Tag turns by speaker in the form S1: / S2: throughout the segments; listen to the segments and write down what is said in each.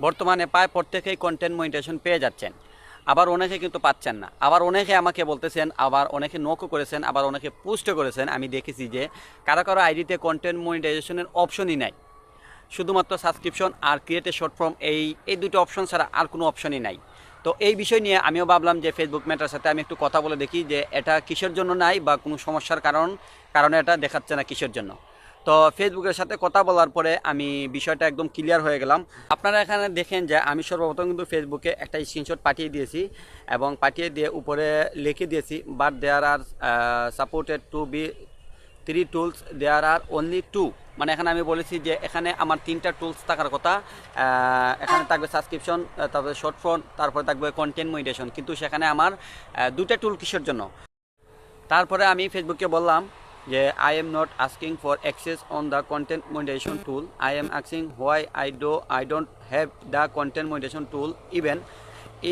S1: বর্তমানে প্রায় প্রত্যেকেই কন্টেন্ট মনিটাইজেশন পেয়ে যাচ্ছেন। আবার অনেকে কিন্তু পাচ্ছেন না। আবার অনেকে আমাকে বলতেছেন, আবার অনেকে নোকও করেছেন, আবার অনেকে পোস্টও করেছেন। আমি দেখেছি যে কারও কারও আইডিতে কন্টেন্ট মনিটাইজেশনের অপশনই নাই। শুধুমাত্র সাবস্ক্রিপশন আর ক্রিয়েটে শর্ট ফর্ম এই এই দুটো অপশন ছাড়া আর কোনো অপশনই নাই। তো এই বিষয় নিয়ে আমিও ভাবলাম যে ফেসবুক মেটার সাথে আমি একটু কথা বলে দেখি যে এটা কিসের জন্য নাই বা কোনো সমস্যার কারণ, কারণে এটা দেখাচ্ছে না কিসের জন্য। তো ফেসবুকের সাথে কথা বলার পরে আমি বিষয়টা একদম ক্লিয়ার হয়ে গেলাম। আপনারা এখানে দেখেন যে আমি সর্বপ্রথম কিন্তু ফেসবুকে একটা স্ক্রিনশট পাঠিয়ে দিয়েছি এবং পাঠিয়ে দিয়ে উপরে লিখে দিয়েছি but there are supported to be three tools there are only two মানে এখানে আমি বলেছি যে এখানে আমার তিনটা টুলস থাকার কথা এখানে থাকবে সাবস্ক্রিপশন তারপরে শর্ট ফোন তারপরে থাকবে কন্টেন্ট মনিটেশন কিন্তু সেখানে আমার দুটা টুল কিসের জন্য? তারপরে আমি ফেসবুকে বললাম যে I am not asking for access on the content monetisation tool I am asking why I do I don't have the content monetisation tool even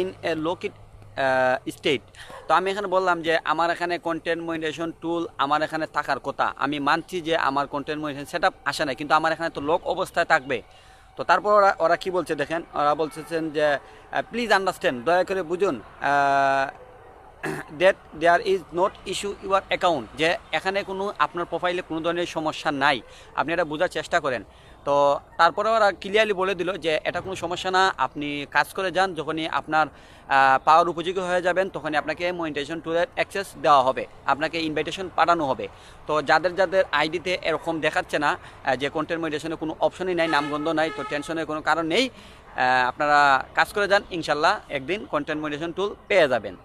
S1: in a locked state তো আমি এখানে বললাম যে আমার এখানে কন্টেন্ট মনিটাইজেশন টুল আমার এখানে থাকার কথা। আমি মানছি যে আমার কন্টেন্ট মনিটাইজেশন সেট আপ আসে না কিন্তু আমার এখানে তো লোক অবস্থায় থাকবে। তো তারপর ওরা ওরা কী বলছে দেখেন? ওরা বলতেছেন যে প্লিজ আন্ডারস্ট্যান্ড দয়া করে বুঝুন that there is not issue your account যে এখানে কোনো আপনার প্রোফাইলে কোনো ধরনের সমস্যা নাই। আপনি এটা বোঝার চেষ্টা করেন। তো তারপরে ওরা ক্লিয়ারলি বলে দিল যে এটা কোনো সমস্যা না, আপনি কাজ করে যান, যখনই আপনার পাওয়ার উপযোগী হয়ে যাবেন, তখনই আপনাকে মনিটাইজেশন টুলের অ্যাক্সেস দেওয়া হবে, আপনাকে ইনভাইটেশন পাঠানো হবে। তো যাদের যাদের আইডিতে এরকম দেখাচ্ছে না যে কন্টেন্ট মনিটাইজেশনের কোনো অপশনই নাই, নামগন্ধ নাই, তো টেনশনের কোনো কারণ নেই আপনারা কাজ করে যান, ইনশাল্লাহ একদিন কন্টেন্ট মনিটাইজেশন টুল পেয়ে যাবেন।